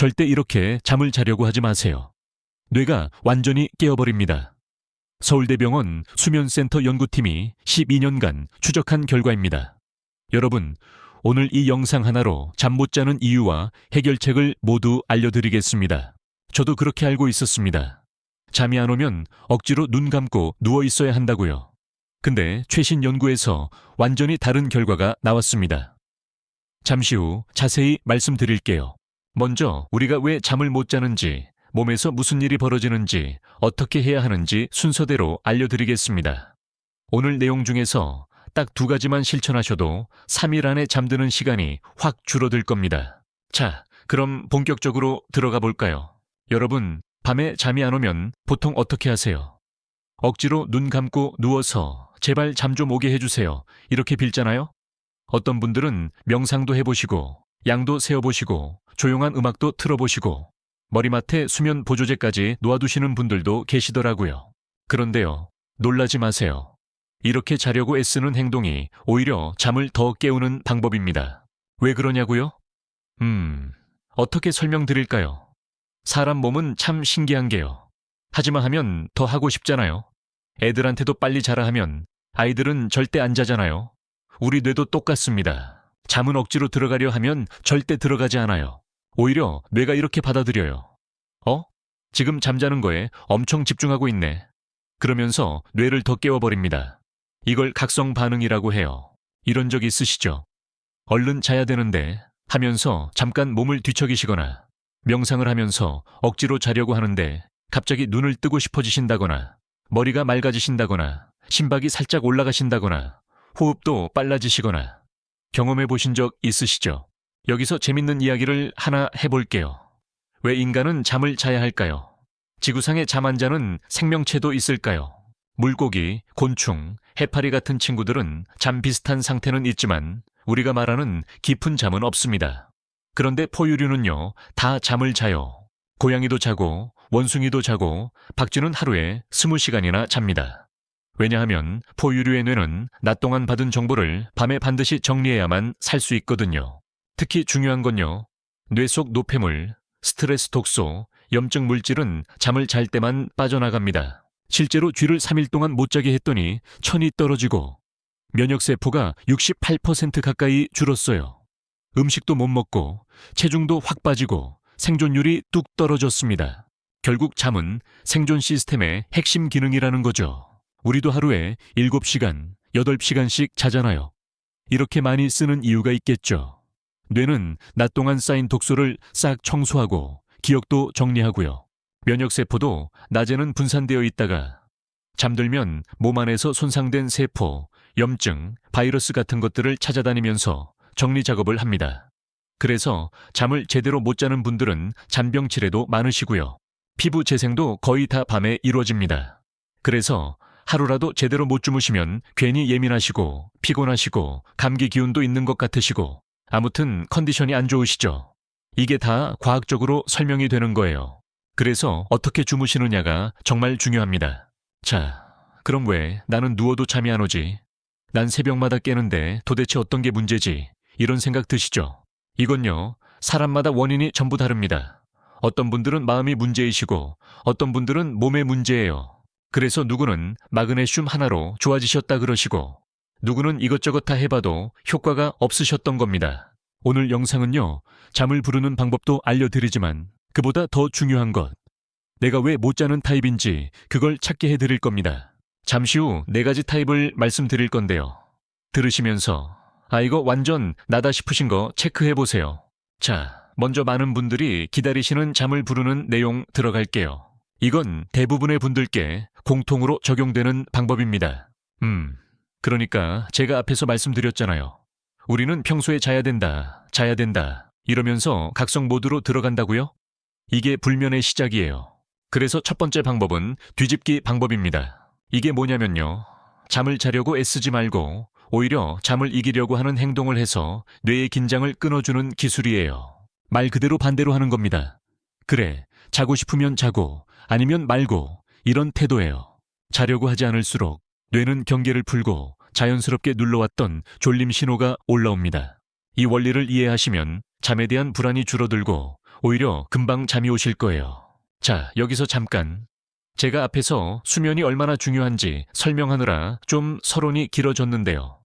절대 이렇게 잠을 자려고 하지 마세요. 뇌가 완전히 깨어버립니다. 서울대병원 수면센터 연구팀이 12년간 추적한 결과입니다. 여러분, 오늘 이 영상 하나로 잠 못 자는 이유와 해결책을 모두 알려드리겠습니다. 저도 그렇게 알고 있었습니다. 잠이 안 오면 억지로 눈 감고 누워 있어야 한다고요. 근데 최신 연구에서 완전히 다른 결과가 나왔습니다. 잠시 후 자세히 말씀드릴게요. 먼저 우리가 왜 잠을 못 자는지, 몸에서 무슨 일이 벌어지는지, 어떻게 해야 하는지 순서대로 알려드리겠습니다. 오늘 내용 중에서 딱 두 가지만 실천하셔도 3일 안에 잠드는 시간이 확 줄어들 겁니다. 자, 그럼 본격적으로 들어가 볼까요? 여러분, 밤에 잠이 안 오면 보통 어떻게 하세요? 억지로 눈 감고 누워서 제발 잠 좀 오게 해주세요. 이렇게 빌잖아요? 어떤 분들은 명상도 해보시고, 양도 세어보시고, 조용한 음악도 틀어보시고, 머리맡에 수면 보조제까지 놓아두시는 분들도 계시더라고요. 그런데요, 놀라지 마세요. 이렇게 자려고 애쓰는 행동이 오히려 잠을 더 깨우는 방법입니다. 왜 그러냐고요? 음, 어떻게 설명드릴까요? 사람 몸은 참 신기한 게요. 하지마 하면 더 하고 싶잖아요. 애들한테도 빨리 자라 하면 아이들은 절대 안 자잖아요. 우리 뇌도 똑같습니다. 잠은 억지로 들어가려 하면 절대 들어가지 않아요. 오히려 뇌가 이렇게 받아들여요. 어? 지금 잠자는 거에 엄청 집중하고 있네. 그러면서 뇌를 더 깨워버립니다. 이걸 각성 반응이라고 해요. 이런 적 있으시죠? 얼른 자야 되는데 하면서 잠깐 몸을 뒤척이시거나 명상을 하면서 억지로 자려고 하는데 갑자기 눈을 뜨고 싶어지신다거나 머리가 맑아지신다거나 심박이 살짝 올라가신다거나 호흡도 빨라지시거나 경험해 보신 적 있으시죠? 여기서 재밌는 이야기를 하나 해볼게요. 왜 인간은 잠을 자야 할까요? 지구상에 잠 안 자는 생명체도 있을까요? 물고기, 곤충, 해파리 같은 친구들은 잠 비슷한 상태는 있지만 우리가 말하는 깊은 잠은 없습니다. 그런데 포유류는요, 다 잠을 자요. 고양이도 자고, 원숭이도 자고, 박쥐는 하루에 20시간이나 잡니다. 왜냐하면 포유류의 뇌는 낮 동안 받은 정보를 밤에 반드시 정리해야만 살 수 있거든요. 특히 중요한 건요, 뇌 속 노폐물, 스트레스 독소, 염증 물질은 잠을 잘 때만 빠져나갑니다. 실제로 쥐를 3일 동안 못 자게 했더니 천이 떨어지고 면역세포가 68% 가까이 줄었어요. 음식도 못 먹고 체중도 확 빠지고 생존율이 뚝 떨어졌습니다. 결국 잠은 생존 시스템의 핵심 기능이라는 거죠. 우리도 하루에 7시간, 8시간씩 자잖아요. 이렇게 많이 쓰는 이유가 있겠죠. 뇌는 낮 동안 쌓인 독소를 싹 청소하고 기억도 정리하고요. 면역세포도 낮에는 분산되어 있다가 잠들면 몸 안에서 손상된 세포, 염증, 바이러스 같은 것들을 찾아다니면서 정리 작업을 합니다. 그래서 잠을 제대로 못 자는 분들은 잔병 치레도 많으시고요. 피부 재생도 거의 다 밤에 이루어집니다. 그래서 하루라도 제대로 못 주무시면 괜히 예민하시고 피곤하시고 감기 기운도 있는 것 같으시고 아무튼 컨디션이 안 좋으시죠. 이게 다 과학적으로 설명이 되는 거예요. 그래서 어떻게 주무시느냐가 정말 중요합니다. 자, 그럼 왜 나는 누워도 잠이 안 오지? 난 새벽마다 깨는데 도대체 어떤 게 문제지? 이런 생각 드시죠? 이건요, 사람마다 원인이 전부 다릅니다. 어떤 분들은 마음이 문제이시고, 어떤 분들은 몸의 문제예요. 그래서 누구는 마그네슘 하나로 좋아지셨다 그러시고, 누구는 이것저것 다 해봐도 효과가 없으셨던 겁니다. 오늘 영상은요, 잠을 부르는 방법도 알려드리지만, 그보다 더 중요한 것, 내가 왜 못 자는 타입인지 그걸 찾게 해드릴 겁니다. 잠시 후 네 가지 타입을 말씀드릴 건데요. 들으시면서, 아, 이거 완전 나다 싶으신 거 체크해 보세요. 자, 먼저 많은 분들이 기다리시는 잠을 부르는 내용 들어갈게요. 이건 대부분의 분들께 공통으로 적용되는 방법입니다. 음, 그러니까 제가 앞에서 말씀드렸잖아요. 우리는 평소에 자야 된다, 자야 된다, 이러면서 각성 모드로 들어간다고요? 이게 불면의 시작이에요. 그래서 첫 번째 방법은 뒤집기 방법입니다. 이게 뭐냐면요. 잠을 자려고 애쓰지 말고 오히려 잠을 이기려고 하는 행동을 해서 뇌의 긴장을 끊어주는 기술이에요. 말 그대로 반대로 하는 겁니다. 그래, 자고 싶으면 자고, 아니면 말고, 이런 태도예요. 자려고 하지 않을수록 뇌는 경계를 풀고 자연스럽게 눌러왔던 졸림 신호가 올라옵니다. 이 원리를 이해하시면 잠에 대한 불안이 줄어들고 오히려 금방 잠이 오실 거예요. 자, 여기서 잠깐. 제가 앞에서 수면이 얼마나 중요한지 설명하느라 좀 서론이 길어졌는데요.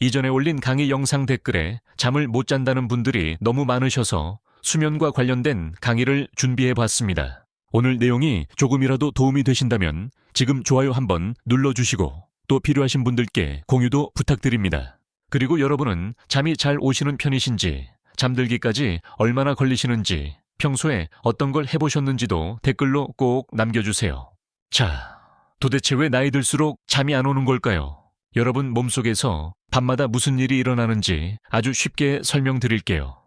이전에 올린 강의 영상 댓글에 잠을 못 잔다는 분들이 너무 많으셔서 수면과 관련된 강의를 준비해 봤습니다. 오늘 내용이 조금이라도 도움이 되신다면 지금 좋아요 한번 눌러주시고 또 필요하신 분들께 공유도 부탁드립니다. 그리고 여러분은 잠이 잘 오시는 편이신지 잠들기까지 얼마나 걸리시는지 평소에 어떤 걸 해보셨는지도 댓글로 꼭 남겨주세요. 자, 도대체 왜 나이 들수록 잠이 안 오는 걸까요? 여러분 몸속에서 밤마다 무슨 일이 일어나는지 아주 쉽게 설명드릴게요.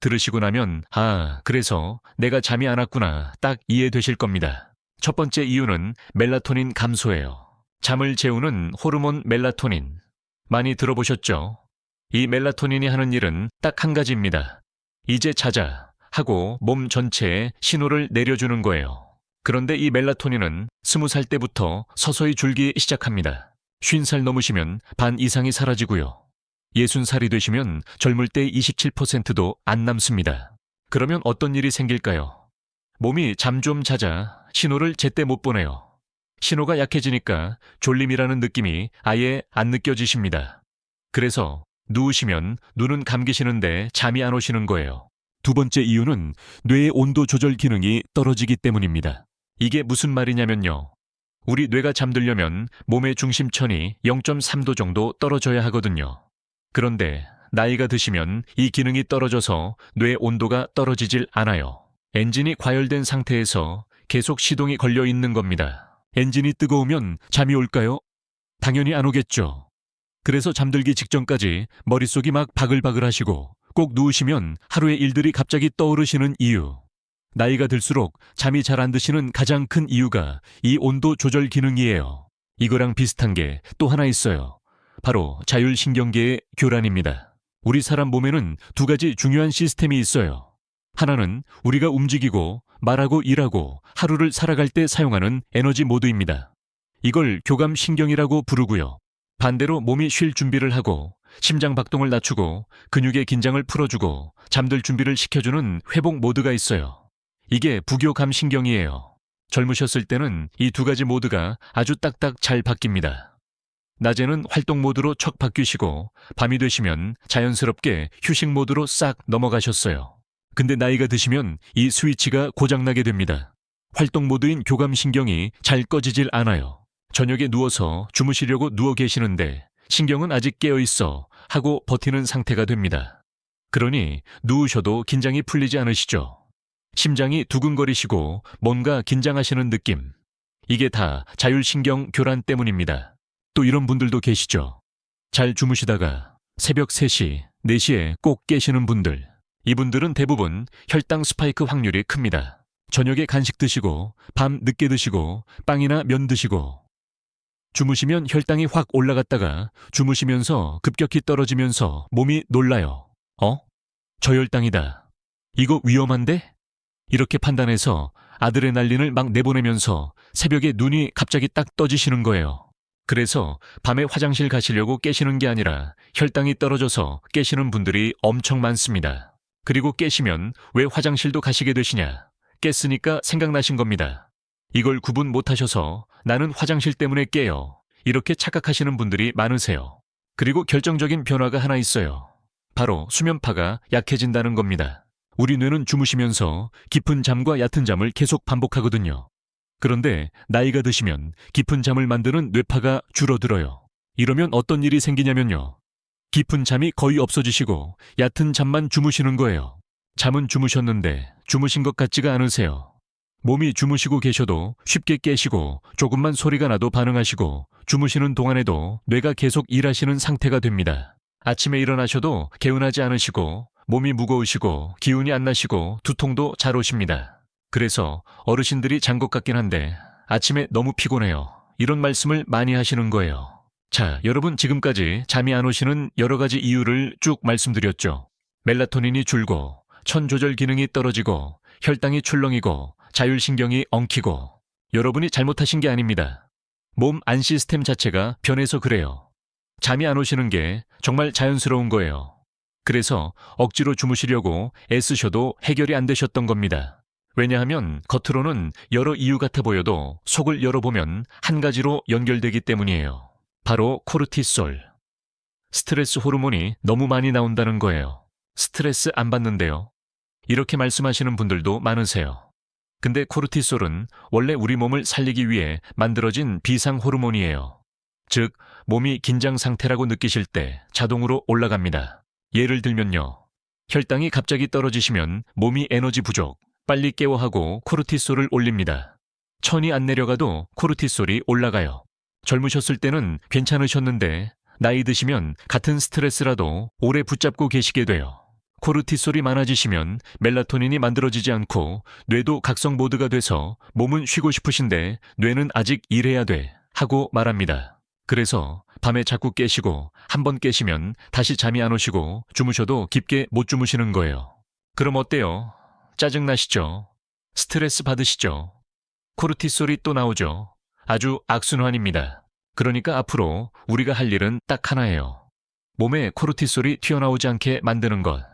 들으시고 나면, 아, 그래서 내가 잠이 안 왔구나. 딱 이해되실 겁니다. 첫 번째 이유는 멜라토닌 감소예요. 잠을 재우는 호르몬 멜라토닌. 많이 들어보셨죠? 이 멜라토닌이 하는 일은 딱 한 가지입니다. 이제 자자 하고 몸 전체에 신호를 내려주는 거예요. 그런데 이 멜라토닌은 스무 살 때부터 서서히 줄기 시작합니다. 쉰 살 넘으시면 반 이상이 사라지고요. 예순 살이 되시면 젊을 때 27%도 안 남습니다. 그러면 어떤 일이 생길까요? 몸이 잠 좀 자자 신호를 제때 못 보내요. 신호가 약해지니까 졸림이라는 느낌이 아예 안 느껴지십니다. 그래서 누우시면 눈은 감기시는데 잠이 안 오시는 거예요. 두 번째 이유는 뇌의 온도 조절 기능이 떨어지기 때문입니다. 이게 무슨 말이냐면요. 우리 뇌가 잠들려면 몸의 중심천이 0.3도 정도 떨어져야 하거든요. 그런데 나이가 드시면 이 기능이 떨어져서 뇌 온도가 떨어지질 않아요. 엔진이 과열된 상태에서 계속 시동이 걸려 있는 겁니다. 엔진이 뜨거우면 잠이 올까요? 당연히 안 오겠죠. 그래서 잠들기 직전까지 머릿속이 막 바글바글 하시고 꼭 누우시면 하루의 일들이 갑자기 떠오르시는 이유. 나이가 들수록 잠이 잘 안 드시는 가장 큰 이유가 이 온도 조절 기능이에요. 이거랑 비슷한 게 또 하나 있어요. 바로 자율신경계의 교란입니다. 우리 사람 몸에는 두 가지 중요한 시스템이 있어요. 하나는 우리가 움직이고 말하고 일하고 하루를 살아갈 때 사용하는 에너지 모드입니다. 이걸 교감신경이라고 부르고요. 반대로 몸이 쉴 준비를 하고 심장 박동을 낮추고 근육의 긴장을 풀어주고 잠들 준비를 시켜주는 회복 모드가 있어요. 이게 부교감신경이에요. 젊으셨을 때는 이 두 가지 모드가 아주 딱딱 잘 바뀝니다. 낮에는 활동 모드로 척 바뀌시고 밤이 되시면 자연스럽게 휴식 모드로 싹 넘어가셨어요. 근데 나이가 드시면 이 스위치가 고장나게 됩니다. 활동 모드인 교감신경이 잘 꺼지질 않아요. 저녁에 누워서 주무시려고 누워 계시는데 신경은 아직 깨어 있어 하고 버티는 상태가 됩니다. 그러니 누우셔도 긴장이 풀리지 않으시죠? 심장이 두근거리시고 뭔가 긴장하시는 느낌. 이게 다 자율신경 교란 때문입니다. 또 이런 분들도 계시죠? 잘 주무시다가 새벽 3시, 4시에 꼭 깨시는 분들. 이분들은 대부분 혈당 스파이크 확률이 큽니다. 저녁에 간식 드시고, 밤 늦게 드시고, 빵이나 면 드시고, 주무시면 혈당이 확 올라갔다가 주무시면서 급격히 떨어지면서 몸이 놀라요. 어? 저혈당이다. 이거 위험한데? 이렇게 판단해서 아드레날린을 막 내보내면서 새벽에 눈이 갑자기 딱 떠지시는 거예요. 그래서 밤에 화장실 가시려고 깨시는 게 아니라 혈당이 떨어져서 깨시는 분들이 엄청 많습니다. 그리고 깨시면 왜 화장실도 가시게 되시냐? 깼으니까 생각나신 겁니다. 이걸 구분 못 하셔서 나는 화장실 때문에 깨요. 이렇게 착각하시는 분들이 많으세요. 그리고 결정적인 변화가 하나 있어요. 바로 수면파가 약해진다는 겁니다. 우리 뇌는 주무시면서 깊은 잠과 얕은 잠을 계속 반복하거든요. 그런데 나이가 드시면 깊은 잠을 만드는 뇌파가 줄어들어요. 이러면 어떤 일이 생기냐면요. 깊은 잠이 거의 없어지시고 얕은 잠만 주무시는 거예요. 잠은 주무셨는데 주무신 것 같지가 않으세요. 몸이 주무시고 계셔도 쉽게 깨시고 조금만 소리가 나도 반응하시고 주무시는 동안에도 뇌가 계속 일하시는 상태가 됩니다. 아침에 일어나셔도 개운하지 않으시고 몸이 무거우시고 기운이 안 나시고 두통도 잘 오십니다. 그래서 어르신들이 잔 것 같긴 한데 아침에 너무 피곤해요. 이런 말씀을 많이 하시는 거예요. 자, 여러분 지금까지 잠이 안 오시는 여러 가지 이유를 쭉 말씀드렸죠. 멜라토닌이 줄고 천 조절 기능이 떨어지고 혈당이 출렁이고 자율신경이 엉키고 여러분이 잘못하신 게 아닙니다. 몸 안 시스템 자체가 변해서 그래요. 잠이 안 오시는 게 정말 자연스러운 거예요. 그래서 억지로 주무시려고 애쓰셔도 해결이 안 되셨던 겁니다. 왜냐하면 겉으로는 여러 이유 같아 보여도 속을 열어보면 한 가지로 연결되기 때문이에요. 바로 코르티솔. 스트레스 호르몬이 너무 많이 나온다는 거예요. 스트레스 안 받는데요. 이렇게 말씀하시는 분들도 많으세요. 근데 코르티솔은 원래 우리 몸을 살리기 위해 만들어진 비상 호르몬이에요. 즉, 몸이 긴장 상태라고 느끼실 때 자동으로 올라갑니다. 예를 들면요. 혈당이 갑자기 떨어지시면 몸이 에너지 부족, 빨리 깨워하고 코르티솔을 올립니다. 천이 안 내려가도 코르티솔이 올라가요. 젊으셨을 때는 괜찮으셨는데 나이 드시면 같은 스트레스라도 오래 붙잡고 계시게 돼요. 코르티솔이 많아지시면 멜라토닌이 만들어지지 않고 뇌도 각성 모드가 돼서 몸은 쉬고 싶으신데 뇌는 아직 일해야 돼 하고 말합니다. 그래서 밤에 자꾸 깨시고 한 번 깨시면 다시 잠이 안 오시고 주무셔도 깊게 못 주무시는 거예요. 그럼 어때요? 짜증나시죠? 스트레스 받으시죠? 코르티솔이 또 나오죠? 아주 악순환입니다. 그러니까 앞으로 우리가 할 일은 딱 하나예요. 몸에 코르티솔이 튀어나오지 않게 만드는 것.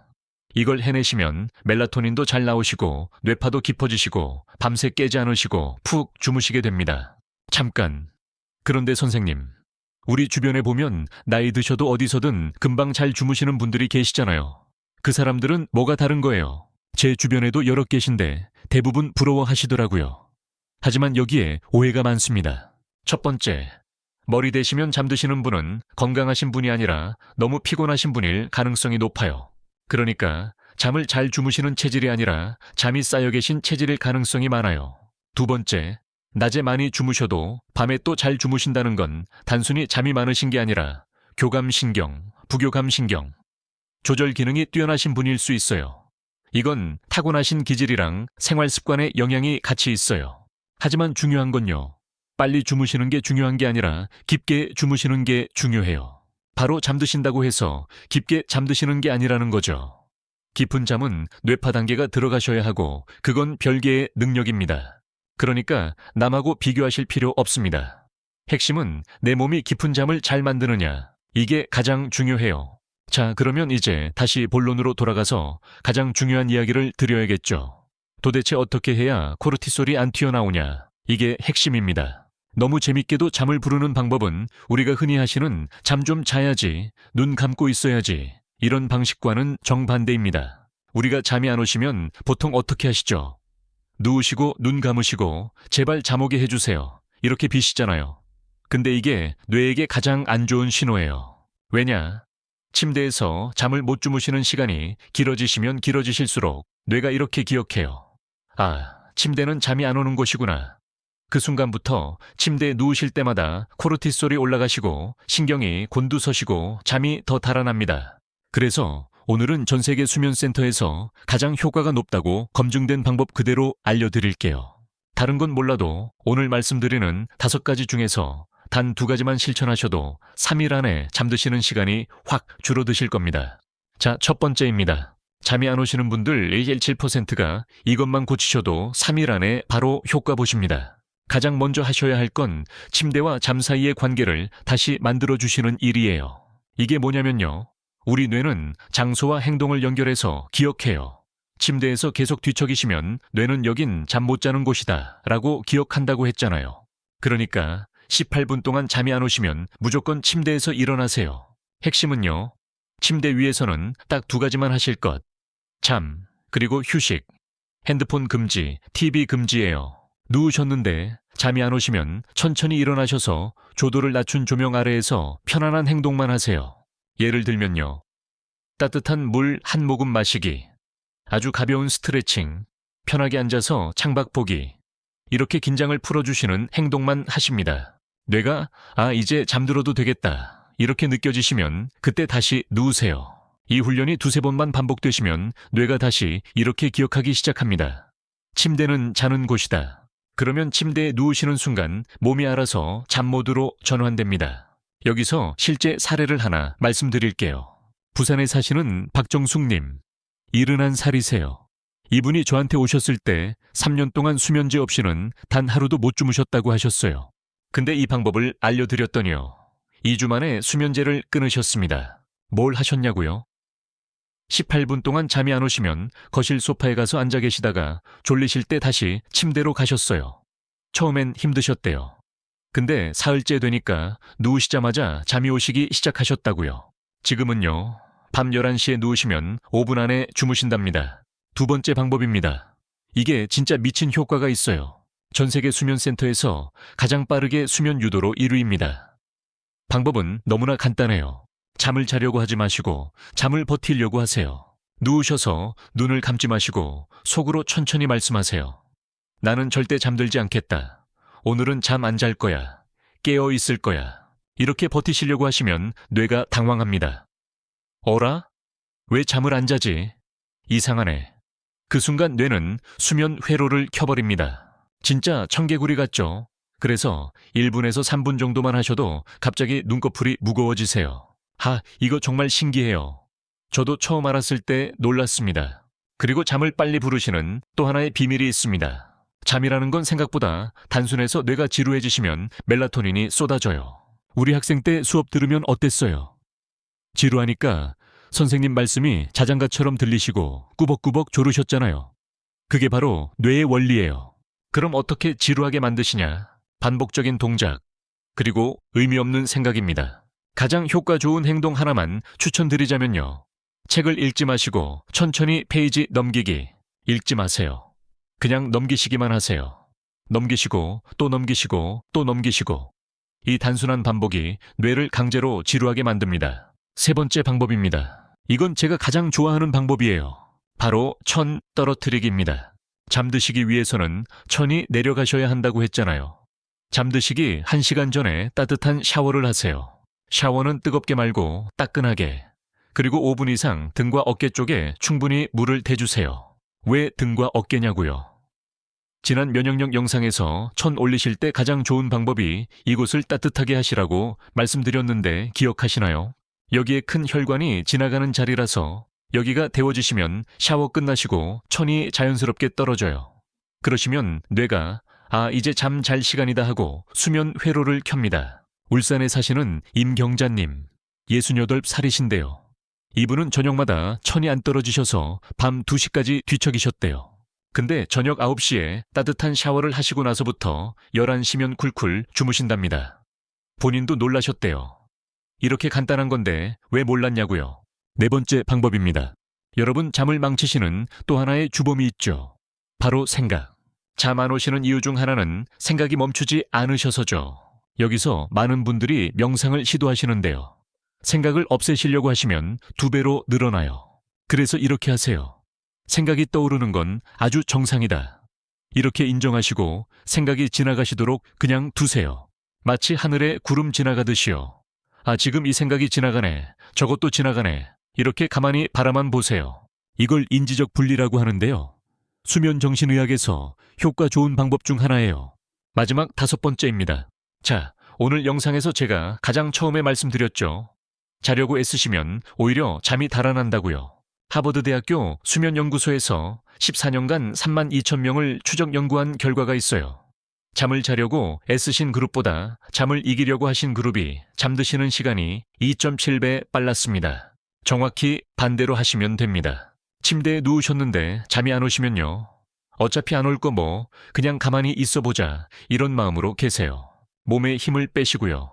이걸 해내시면 멜라토닌도 잘 나오시고 뇌파도 깊어지시고 밤새 깨지 않으시고 푹 주무시게 됩니다. 잠깐. 그런데 선생님, 우리 주변에 보면 나이 드셔도 어디서든 금방 잘 주무시는 분들이 계시잖아요. 그 사람들은 뭐가 다른 거예요? 제 주변에도 여러 계신데 대부분 부러워하시더라고요. 하지만 여기에 오해가 많습니다. 첫 번째, 머리 대시면 잠드시는 분은 건강하신 분이 아니라 너무 피곤하신 분일 가능성이 높아요. 그러니까 잠을 잘 주무시는 체질이 아니라 잠이 쌓여 계신 체질일 가능성이 많아요. 두 번째, 낮에 많이 주무셔도 밤에 또 잘 주무신다는 건 단순히 잠이 많으신 게 아니라 교감신경, 부교감신경, 조절 기능이 뛰어나신 분일 수 있어요. 이건 타고나신 기질이랑 생활 습관의 영향이 같이 있어요. 하지만 중요한 건요. 빨리 주무시는 게 중요한 게 아니라 깊게 주무시는 게 중요해요. 바로 잠드신다고 해서 깊게 잠드시는 게 아니라는 거죠. 깊은 잠은 뇌파 단계가 들어가셔야 하고 그건 별개의 능력입니다. 그러니까 남하고 비교하실 필요 없습니다. 핵심은 내 몸이 깊은 잠을 잘 만드느냐. 이게 가장 중요해요. 자, 그러면 이제 다시 본론으로 돌아가서 가장 중요한 이야기를 드려야겠죠. 도대체 어떻게 해야 코르티솔이 안 튀어나오냐. 이게 핵심입니다. 너무 재밌게도 잠을 부르는 방법은 우리가 흔히 하시는 잠 좀 자야지, 눈 감고 있어야지. 이런 방식과는 정반대입니다. 우리가 잠이 안 오시면 보통 어떻게 하시죠? 누우시고 눈 감으시고 제발 잠 오게 해주세요. 이렇게 비시잖아요. 근데 이게 뇌에게 가장 안 좋은 신호예요. 왜냐? 침대에서 잠을 못 주무시는 시간이 길어지시면 길어지실수록 뇌가 이렇게 기억해요. 아, 침대는 잠이 안 오는 곳이구나. 그 순간부터 침대에 누우실 때마다 코르티솔이 올라가시고 신경이 곤두서시고 잠이 더 달아납니다. 그래서 오늘은 전 세계 수면센터에서 가장 효과가 높다고 검증된 방법 그대로 알려드릴게요. 다른 건 몰라도 오늘 말씀드리는 다섯 가지 중에서 단 두 가지만 실천하셔도 3일 안에 잠드시는 시간이 확 줄어드실 겁니다. 자, 첫 번째입니다. 잠이 안 오시는 분들 1.7%가 이것만 고치셔도 3일 안에 바로 효과 보십니다. 가장 먼저 하셔야 할 건 침대와 잠 사이의 관계를 다시 만들어 주시는 일이에요. 이게 뭐냐면요. 우리 뇌는 장소와 행동을 연결해서 기억해요. 침대에서 계속 뒤척이시면 뇌는 여긴 잠 못 자는 곳이다 라고 기억한다고 했잖아요. 그러니까 18분 동안 잠이 안 오시면 무조건 침대에서 일어나세요. 핵심은요. 침대 위에서는 딱 두 가지만 하실 것. 잠, 그리고 휴식. 핸드폰 금지, TV 금지예요. 누우셨는데 잠이 안 오시면 천천히 일어나셔서 조도를 낮춘 조명 아래에서 편안한 행동만 하세요. 예를 들면요. 따뜻한 물 한 모금 마시기. 아주 가벼운 스트레칭. 편하게 앉아서 창밖 보기. 이렇게 긴장을 풀어주시는 행동만 하십니다. 뇌가, 아, 이제 잠들어도 되겠다. 이렇게 느껴지시면 그때 다시 누우세요. 이 훈련이 두세 번만 반복되시면 뇌가 다시 이렇게 기억하기 시작합니다. 침대는 자는 곳이다. 그러면 침대에 누우시는 순간 몸이 알아서 잠 모드로 전환됩니다. 여기서 실제 사례를 하나 말씀드릴게요. 부산에 사시는 박정숙님. 71살이세요. 이분이 저한테 오셨을 때 3년 동안 수면제 없이는 단 하루도 못 주무셨다고 하셨어요. 근데 이 방법을 알려드렸더니요. 2주 만에 수면제를 끊으셨습니다. 뭘 하셨냐고요? 18분 동안 잠이 안 오시면 거실 소파에 가서 앉아 계시다가 졸리실 때 다시 침대로 가셨어요. 처음엔 힘드셨대요. 근데 사흘째 되니까 누우시자마자 잠이 오시기 시작하셨다고요. 지금은요, 밤 11시에 누우시면 5분 안에 주무신답니다. 두 번째 방법입니다. 이게 진짜 미친 효과가 있어요. 전 세계 수면센터에서 가장 빠르게 수면 유도로 1위입니다. 방법은 너무나 간단해요. 잠을 자려고 하지 마시고 잠을 버티려고 하세요. 누우셔서 눈을 감지 마시고 속으로 천천히 말씀하세요. 나는 절대 잠들지 않겠다. 오늘은 잠 안 잘 거야. 깨어 있을 거야. 이렇게 버티시려고 하시면 뇌가 당황합니다. 어라? 왜 잠을 안 자지? 이상하네. 그 순간 뇌는 수면 회로를 켜버립니다. 진짜 청개구리 같죠? 그래서 1분에서 3분 정도만 하셔도 갑자기 눈꺼풀이 무거워지세요. 하, 이거 정말 신기해요. 저도 처음 알았을 때 놀랐습니다. 그리고 잠을 빨리 부르시는 또 하나의 비밀이 있습니다. 잠이라는 건 생각보다 단순해서 뇌가 지루해지시면 멜라토닌이 쏟아져요. 우리 학생 때 수업 들으면 어땠어요? 지루하니까 선생님 말씀이 자장가처럼 들리시고 꾸벅꾸벅 졸으셨잖아요. 그게 바로 뇌의 원리예요. 그럼 어떻게 지루하게 만드시냐? 반복적인 동작, 그리고 의미 없는 생각입니다. 가장 효과 좋은 행동 하나만 추천드리자면요. 책을 읽지 마시고 천천히 페이지 넘기기. 읽지 마세요. 그냥 넘기시기만 하세요. 넘기시고 또 넘기시고 또 넘기시고. 이 단순한 반복이 뇌를 강제로 지루하게 만듭니다. 세 번째 방법입니다. 이건 제가 가장 좋아하는 방법이에요. 바로 천 떨어뜨리기입니다. 잠드시기 위해서는 천이 내려가셔야 한다고 했잖아요. 잠드시기 1시간 전에 따뜻한 샤워를 하세요. 샤워는 뜨겁게 말고 따끈하게. 그리고 5분 이상 등과 어깨 쪽에 충분히 물을 대주세요. 왜 등과 어깨냐고요? 지난 면역력 영상에서 천 올리실 때 가장 좋은 방법이 이곳을 따뜻하게 하시라고 말씀드렸는데 기억하시나요? 여기에 큰 혈관이 지나가는 자리라서 여기가 데워지시면 샤워 끝나시고 천이 자연스럽게 떨어져요. 그러시면 뇌가 아, 이제 잠 잘 시간이다 하고 수면 회로를 켭니다. 울산에 사시는 임경자님, 68살이신데요. 이분은 저녁마다 천이 안 떨어지셔서 밤 2시까지 뒤척이셨대요. 근데 저녁 9시에 따뜻한 샤워를 하시고 나서부터 11시면 쿨쿨 주무신답니다. 본인도 놀라셨대요. 이렇게 간단한 건데 왜 몰랐냐고요. 네 번째 방법입니다. 여러분 잠을 망치시는 또 하나의 주범이 있죠. 바로 생각. 잠 안 오시는 이유 중 하나는 생각이 멈추지 않으셔서죠. 여기서 많은 분들이 명상을 시도하시는데요. 생각을 없애시려고 하시면 두 배로 늘어나요. 그래서 이렇게 하세요. 생각이 떠오르는 건 아주 정상이다. 이렇게 인정하시고 생각이 지나가시도록 그냥 두세요. 마치 하늘에 구름 지나가듯이요. 아, 지금 이 생각이 지나가네. 저것도 지나가네. 이렇게 가만히 바라만 보세요. 이걸 인지적 분리라고 하는데요. 수면 정신의학에서 효과 좋은 방법 중 하나예요. 마지막 다섯 번째입니다. 자, 오늘 영상에서 제가 가장 처음에 말씀드렸죠. 자려고 애쓰시면 오히려 잠이 달아난다고요. 하버드 대학교 수면연구소에서 14년간 3만 2천 명을 추적 연구한 결과가 있어요. 잠을 자려고 애쓰신 그룹보다 잠을 이기려고 하신 그룹이 잠드시는 시간이 2.7배 빨랐습니다. 정확히 반대로 하시면 됩니다. 침대에 누우셨는데 잠이 안 오시면요. 어차피 안 올 거 뭐 그냥 가만히 있어 보자 이런 마음으로 계세요. 몸에 힘을 빼시고요.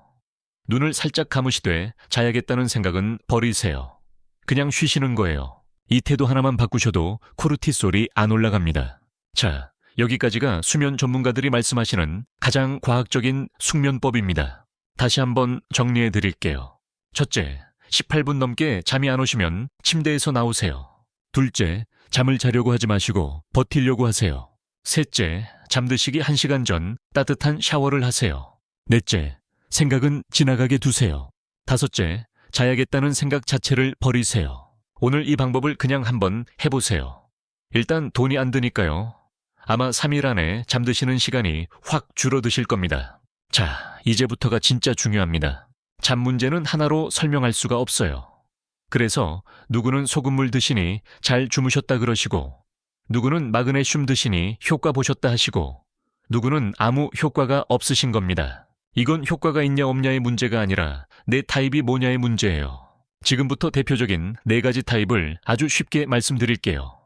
눈을 살짝 감으시되 자야겠다는 생각은 버리세요. 그냥 쉬시는 거예요. 이 태도 하나만 바꾸셔도 코르티솔이 안 올라갑니다. 자, 여기까지가 수면 전문가들이 말씀하시는 가장 과학적인 숙면법입니다. 다시 한번 정리해 드릴게요. 첫째, 18분 넘게 잠이 안 오시면 침대에서 나오세요. 둘째, 잠을 자려고 하지 마시고 버티려고 하세요. 셋째, 잠드시기 1시간 전 따뜻한 샤워를 하세요. 넷째, 생각은 지나가게 두세요. 다섯째, 자야겠다는 생각 자체를 버리세요. 오늘 이 방법을 그냥 한번 해보세요. 일단 돈이 안 드니까요. 아마 3일 안에 잠드시는 시간이 확 줄어드실 겁니다. 자, 이제부터가 진짜 중요합니다. 잠 문제는 하나로 설명할 수가 없어요. 그래서 누구는 소금물 드시니 잘 주무셨다 그러시고, 누구는 마그네슘 드시니 효과 보셨다 하시고, 누구는 아무 효과가 없으신 겁니다. 이건 효과가 있냐 없냐의 문제가 아니라 내 타입이 뭐냐의 문제예요. 지금부터 대표적인 네 가지 타입을 아주 쉽게 말씀드릴게요.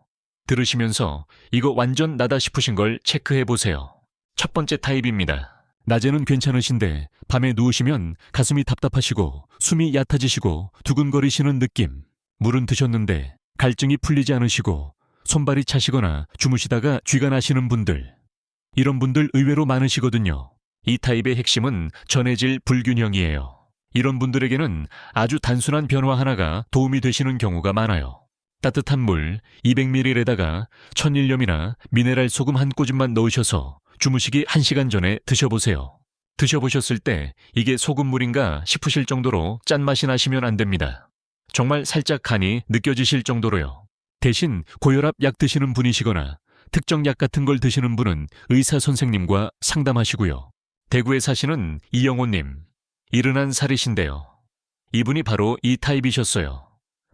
들으시면서 이거 완전 나다 싶으신 걸 체크해 보세요. 첫 번째 타입입니다. 낮에는 괜찮으신데 밤에 누우시면 가슴이 답답하시고 숨이 얕아지시고 두근거리시는 느낌. 물은 드셨는데 갈증이 풀리지 않으시고 손발이 차시거나 주무시다가 쥐가 나시는 분들. 이런 분들 의외로 많으시거든요. 이 타입의 핵심은 전해질 불균형이에요. 이런 분들에게는 아주 단순한 변화 하나가 도움이 되시는 경우가 많아요. 따뜻한 물 200ml에다가 천일염이나 미네랄 소금 한 꼬집만 넣으셔서 주무시기 1시간 전에 드셔보세요. 드셔보셨을 때 이게 소금물인가 싶으실 정도로 짠맛이 나시면 안 됩니다. 정말 살짝 간이 느껴지실 정도로요. 대신 고혈압 약 드시는 분이시거나 특정 약 같은 걸 드시는 분은 의사 선생님과 상담하시고요. 대구에 사시는 이영호님, 이른한 살이신데요. 이분이 바로 이 타입이셨어요.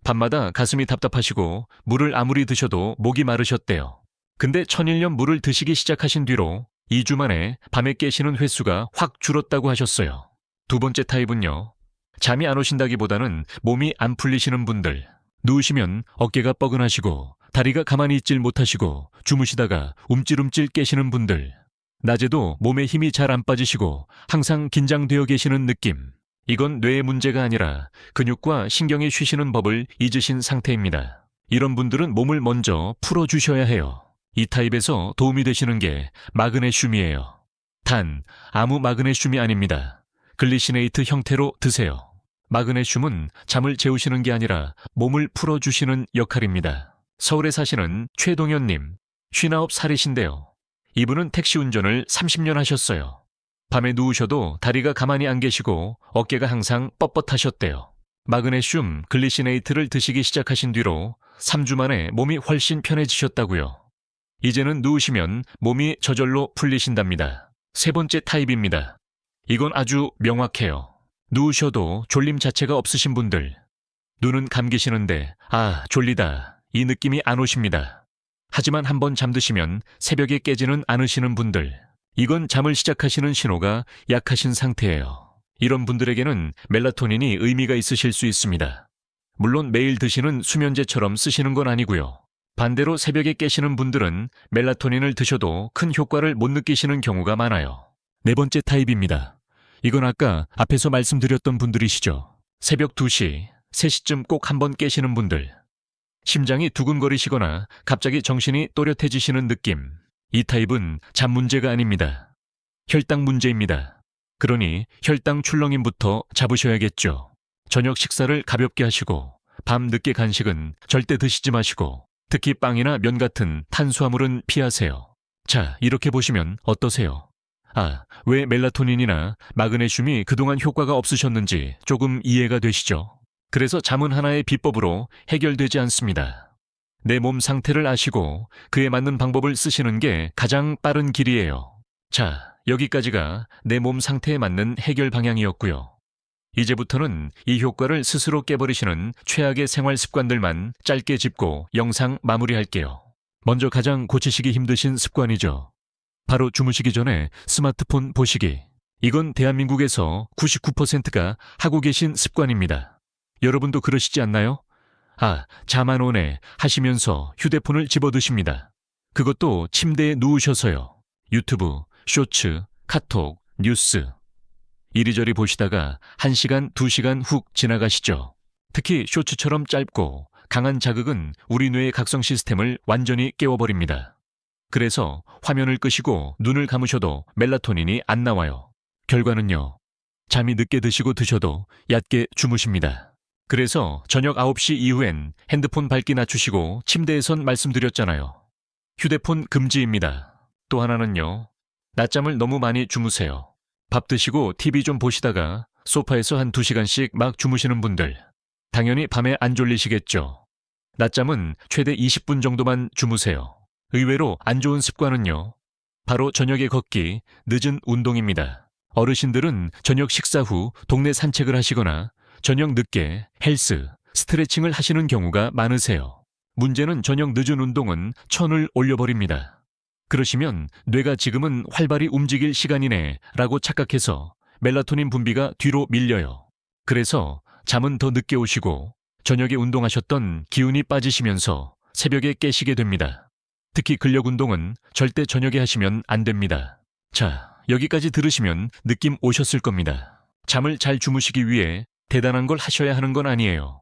밤마다 가슴이 답답하시고 물을 아무리 드셔도 목이 마르셨대요. 근데 천일염 물을 드시기 시작하신 뒤로 2주 만에 밤에 깨시는 횟수가 확 줄었다고 하셨어요. 두 번째 타입은요. 잠이 안 오신다기보다는 몸이 안 풀리시는 분들. 누우시면 어깨가 뻐근하시고 다리가 가만히 있질 못하시고 주무시다가 움찔움찔 깨시는 분들. 낮에도 몸에 힘이 잘 안 빠지시고 항상 긴장되어 계시는 느낌. 이건 뇌의 문제가 아니라 근육과 신경이 쉬시는 법을 잊으신 상태입니다. 이런 분들은 몸을 먼저 풀어주셔야 해요. 이 타입에서 도움이 되시는 게 마그네슘이에요. 단, 아무 마그네슘이 아닙니다. 글리시네이트 형태로 드세요. 마그네슘은 잠을 재우시는 게 아니라 몸을 풀어주시는 역할입니다. 서울에 사시는 최동현님, 59 살이신데요. 이분은 택시 운전을 30년 하셨어요. 밤에 누우셔도 다리가 가만히 안 계시고 어깨가 항상 뻣뻣하셨대요. 마그네슘 글리시네이트를 드시기 시작하신 뒤로 3주 만에 몸이 훨씬 편해지셨다고요. 이제는 누우시면 몸이 저절로 풀리신답니다. 세 번째 타입입니다. 이건 아주 명확해요. 누우셔도 졸림 자체가 없으신 분들. 눈은 감기시는데, 아, 졸리다. 이 느낌이 안 오십니다. 하지만 한번 잠드시면 새벽에 깨지는 않으시는 분들. 이건 잠을 시작하시는 신호가 약하신 상태예요. 이런 분들에게는 멜라토닌이 의미가 있으실 수 있습니다. 물론 매일 드시는 수면제처럼 쓰시는 건 아니고요. 반대로 새벽에 깨시는 분들은 멜라토닌을 드셔도 큰 효과를 못 느끼시는 경우가 많아요. 네 번째 타입입니다. 이건 아까 앞에서 말씀드렸던 분들이시죠. 새벽 2시, 3시쯤 꼭 한 번 깨시는 분들. 심장이 두근거리시거나 갑자기 정신이 또렷해지시는 느낌. 이 타입은 잠 문제가 아닙니다. 혈당 문제입니다. 그러니 혈당 출렁임부터 잡으셔야겠죠. 저녁 식사를 가볍게 하시고 밤 늦게 간식은 절대 드시지 마시고 특히 빵이나 면 같은 탄수화물은 피하세요. 자, 이렇게 보시면 어떠세요? 아, 왜 멜라토닌이나 마그네슘이 그동안 효과가 없으셨는지 조금 이해가 되시죠? 그래서 잠은 하나의 비법으로 해결되지 않습니다. 내 몸 상태를 아시고 그에 맞는 방법을 쓰시는 게 가장 빠른 길이에요. 자, 여기까지가 내 몸 상태에 맞는 해결 방향이었고요. 이제부터는 이 효과를 스스로 깨버리시는 최악의 생활 습관들만 짧게 짚고 영상 마무리할게요. 먼저 가장 고치시기 힘드신 습관이죠. 바로 주무시기 전에 스마트폰 보시기. 이건 대한민국에서 99%가 하고 계신 습관입니다. 여러분도 그러시지 않나요? 아, 잠안 오네 하시면서 휴대폰을 집어드십니다. 그것도 침대에 누우셔서요. 유튜브, 쇼츠, 카톡, 뉴스. 이리저리 보시다가 1시간, 2시간 훅 지나가시죠. 특히 쇼츠처럼 짧고 강한 자극은 우리 뇌의 각성 시스템을 완전히 깨워버립니다. 그래서 화면을 끄시고 눈을 감으셔도 멜라토닌이 안 나와요. 결과는요. 잠이 늦게 드시고 드셔도 얕게 주무십니다. 그래서 저녁 9시 이후엔 핸드폰 밝기 낮추시고 침대에선 말씀드렸잖아요. 휴대폰 금지입니다. 또 하나는요. 낮잠을 너무 많이 주무세요. 밥 드시고 TV 좀 보시다가 소파에서 한 2시간씩 막 주무시는 분들. 당연히 밤에 안 졸리시겠죠. 낮잠은 최대 20분 정도만 주무세요. 의외로 안 좋은 습관은요. 바로 저녁에 걷기, 늦은 운동입니다. 어르신들은 저녁 식사 후 동네 산책을 하시거나 저녁 늦게 헬스, 스트레칭을 하시는 경우가 많으세요. 문제는 저녁 늦은 운동은 천을 올려버립니다. 그러시면 뇌가 지금은 활발히 움직일 시간이네 라고 착각해서 멜라토닌 분비가 뒤로 밀려요. 그래서 잠은 더 늦게 오시고 저녁에 운동하셨던 기운이 빠지시면서 새벽에 깨시게 됩니다. 특히 근력 운동은 절대 저녁에 하시면 안 됩니다. 자, 여기까지 들으시면 느낌 오셨을 겁니다. 잠을 잘 주무시기 위해 대단한 걸 하셔야 하는 건 아니에요.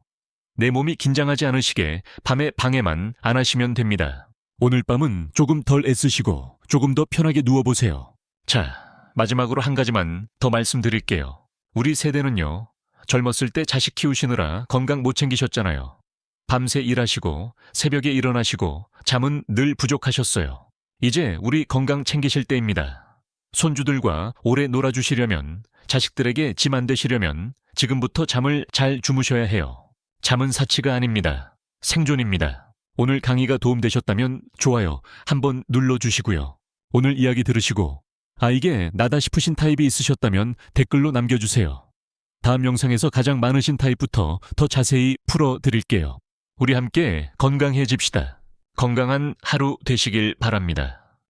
내 몸이 긴장하지 않으시게 밤에 방해만 안 하시면 됩니다. 오늘 밤은 조금 덜 애쓰시고 조금 더 편하게 누워보세요. 자, 마지막으로 한 가지만 더 말씀드릴게요. 우리 세대는요, 젊었을 때 자식 키우시느라 건강 못 챙기셨잖아요. 밤새 일하시고 새벽에 일어나시고 잠은 늘 부족하셨어요. 이제 우리 건강 챙기실 때입니다. 손주들과 오래 놀아주시려면 자식들에게 짐 안 되시려면 지금부터 잠을 잘 주무셔야 해요. 잠은 사치가 아닙니다. 생존입니다. 오늘 강의가 도움되셨다면 좋아요 한번 눌러주시고요. 오늘 이야기 들으시고 아 이게 나다 싶으신 타입이 있으셨다면 댓글로 남겨주세요. 다음 영상에서 가장 많으신 타입부터 더 자세히 풀어드릴게요. 우리 함께 건강해집시다. 건강한 하루 되시길 바랍니다.